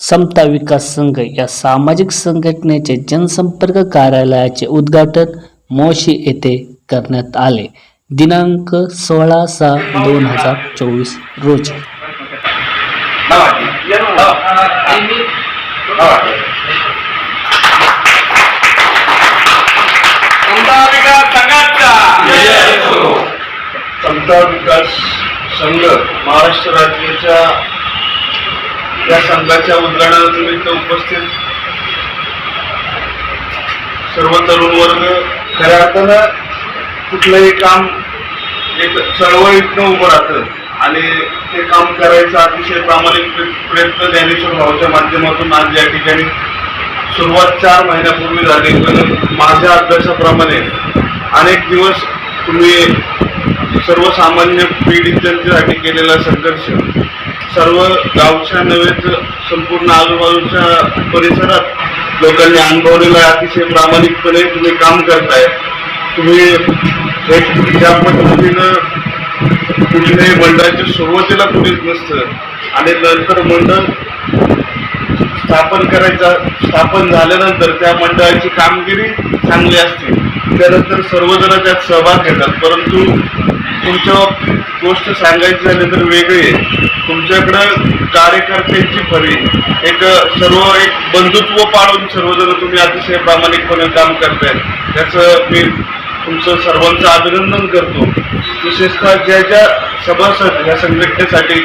समता विकास संघ या सामाजिक संघटनेचे जनसंपर्क कार्यालयाचे उद्घाटन मोशी येथे करण्यात आले. दिनांक सोळा सहा दोन हजार चोवीस रोजी. समता विकास संघाचा. समता विकास संघ महाराष्ट्र राज्याच्या या संघाच्या उद्घाटनानिमित्त उपस्थित सर्व तरुण वर्ग खऱ्या अर्थानं कुठलंही काम एक चळवळीतनं उभं राहतं आणि ते काम करायचं अतिशय प्रामाणिक प्रयत्न ज्ञानेश्वर भाऊच्या माध्यमातून आज या ठिकाणी सुरुवात चार महिन्यापूर्वी झाली. पण माझ्या अभ्यासाप्रमाणे अनेक दिवस तुम्ही सर्वसामान्य पीडित जनतेसाठी केलेला संघर्ष सर्व गावच्या नव्हेच संपूर्ण आजूबाजूच्या परिसरात लोकांनी अनुभवलेलं आहे. अतिशय प्रामाणिकपणे तुम्ही काम करताय. तुम्ही एक ज्या पद्धतीनं कुठल्याही मंडळाच्या सुरुवातीला कुठेच नसतं. आणि नंतर मंडळ स्थापन करायचा स्थापन झाल्यानंतर त्या मंडळाची कामगिरी चांगली असते. त्यानंतर सर्वजण त्यात सहभाग घेतात. परंतु तुमच्या गोष्ट सांगायची झाली तर वेगळी आहे. तुमच्याकडं कार्यकर्त्यांची फरी एक सर्व एक बंधुत्व पाळून सर्वजण तुम्ही अतिशय प्रामाणिकपणे काम करताय. त्याचं मी तुमचं सर्वांचं अभिनंदन करतो. विशेषतः ज्या ज्या सभासद या संघटनेसाठी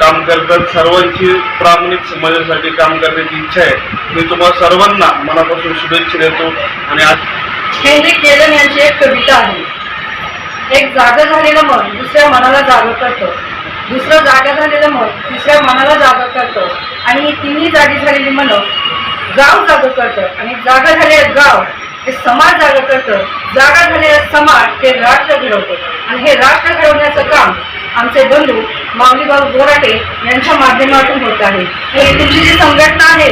काम करतात सर्वांची प्रामाणिक समाजासाठी काम करण्याची इच्छा आहे. मी तुम्हाला सर्वांना मनापासून शुभेच्छा देतो आणि आज हेनरी केलन यांची एक कविता आहे. एक जागा झालेलं मन दुसऱ्या मनाला जागं करतं. दुसरं जागा झालेलं मन तिसऱ्या मनाला जागं करतं. आणि ही तिन्ही जागी झालेली मन गाव जागं करतं. आणि जागा झालेलं गाव हे समाज जागं करतं. जागा झालेलं समाज ते राष्ट्र घडवतं. आणि हे राष्ट्र घडवण्याचं काम आमचे बंधू माऊलीभाऊ बोराटे यांच्या माध्यमातून होत आहे. हे तुमची जी संघटना आहे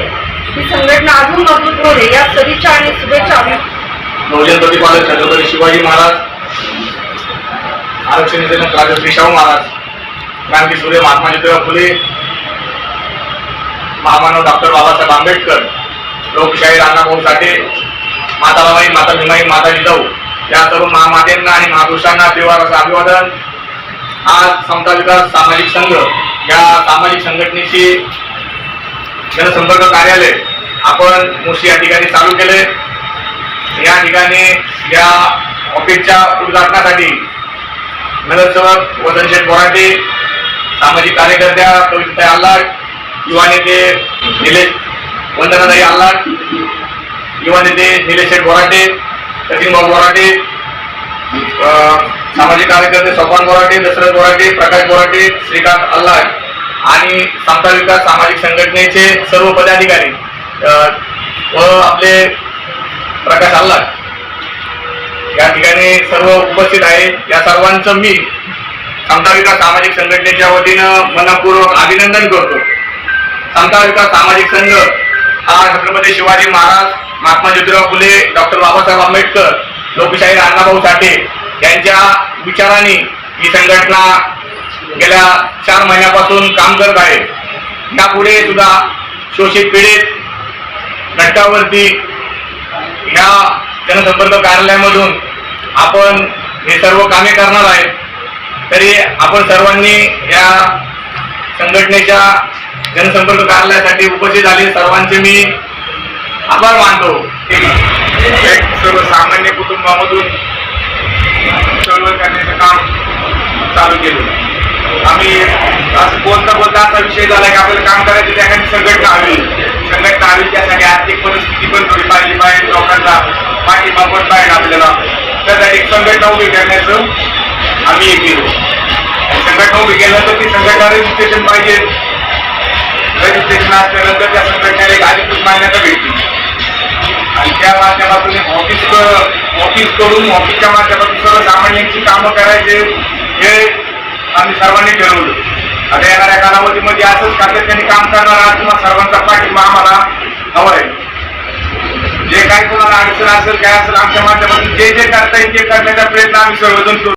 ती संघटना अजून मजबूत होते या सदिच्छा आणि शुभेच्छा आम्ही प्रतिपादक छत्रपती शिवाजी महाराज आरक्षण जनक राजश्री शाहू महाराज. क्रांती सूर्य महात्मा ज्योतिराव फुले महामानव डॉक्टर बाबासाहेब आंबेडकर लोकशाही राणाभाऊ साठे माताबाबाई माता भीमाई माता जिजाऊ या सर्व महामातेंना आणि महापुरुषांना त्रिवार अभिवादन. आज समता विकास सामाजिक संघ या सामाजिक संघटनेची जनसंपर्क कार्यालय आपण मुशी या ठिकाणी चालू केले या ठिकाणी या ऑफिसच्या उद्घाटनासाठी नगरसेवक वदनशेठ बोराटे सामाजिक कार्यकर्त्या कविताई आल्लाट युवा नेते निलेश वंदनाताई आल्लाट युवा नेते निलेश शेठ बोराटे सचिनभाऊ बोराटे सामाजिक कार्यकर्ते सोपान बोराटे दशरथ बोराटे प्रकाश बोराटे श्रीकांत आल्लाट आणि समता विकास सामाजिक संघटनेचे सर्व पदाधिकारी व आपले प्रकाश आल्लाट या ठिकाणी सर्व उपस्थित आहे. या सर्वांचं मी समता विकास सामाजिक संघटनेच्या वतीनं मनपूर्वक अभिनंदन करतो. समता विकास सामाजिक संघ हा छत्रपती शिवाजी महाराज महात्मा ज्योतिराव फुले डॉक्टर बाबासाहेब आंबेडकर लोकशाही अण्णाभाऊ साठे यांच्या विचारांनी ही संघटना गेल्या चार महिन्यापासून काम करत आहे. यापुढे सुद्धा शोषित पीडित घटकावरती ह्या जनसंपर्क कार्यालयामधून आपण हे सर्व कामे करणार आहेत. तरी आपण सर्वांनी या संघटनेच्या जनसंपर्क कार्यालयासाठी उपस्थित झाले सर्वांचे मी आभार मानतो. एक सर्वसामान्य कुटुंबामधून चळवळ करण्याचं काम चालू केलं. आम्ही असं बोलता बोलता असा विषय झाला की आपल्याला काम करायचं त्यासाठी संघटना हवी. संघटना हवी त्यासाठी आर्थिक परिस्थिती पण थोडी पाहिजे पाहिजे लोकांचा पाठिंबा पण पाहिजे आपल्याला त्यासाठी एक संघटना उभी करण्याचं आम्ही हे केलो संघटना उभी केल्यानंतर ती संघटना रजिस्ट्रेशन पाहिजे. रजिस्ट्रेशन असल्यानंतर त्या संघटनेला एक अधिकृत मान्यता भेटली. आणि त्या माध्यमातून ऑफिस ऑफिस करून ऑफिसच्या माध्यमातून सर्वसामान्यांची कामं करायचे हे आम्ही सर्वांनी ठरवलं. आता येणाऱ्या कालावधीमध्ये असंच खात्यात त्यांनी काम करणारा किंवा सर्वांचा पाठिंबा आम्हाला हवा आहे जे काही कोणाला अडचण असेल काय असेल आमच्या माध्यमातून जे जे करता येईल ते करण्याचा प्रयत्न आम्ही सर्वजण करू.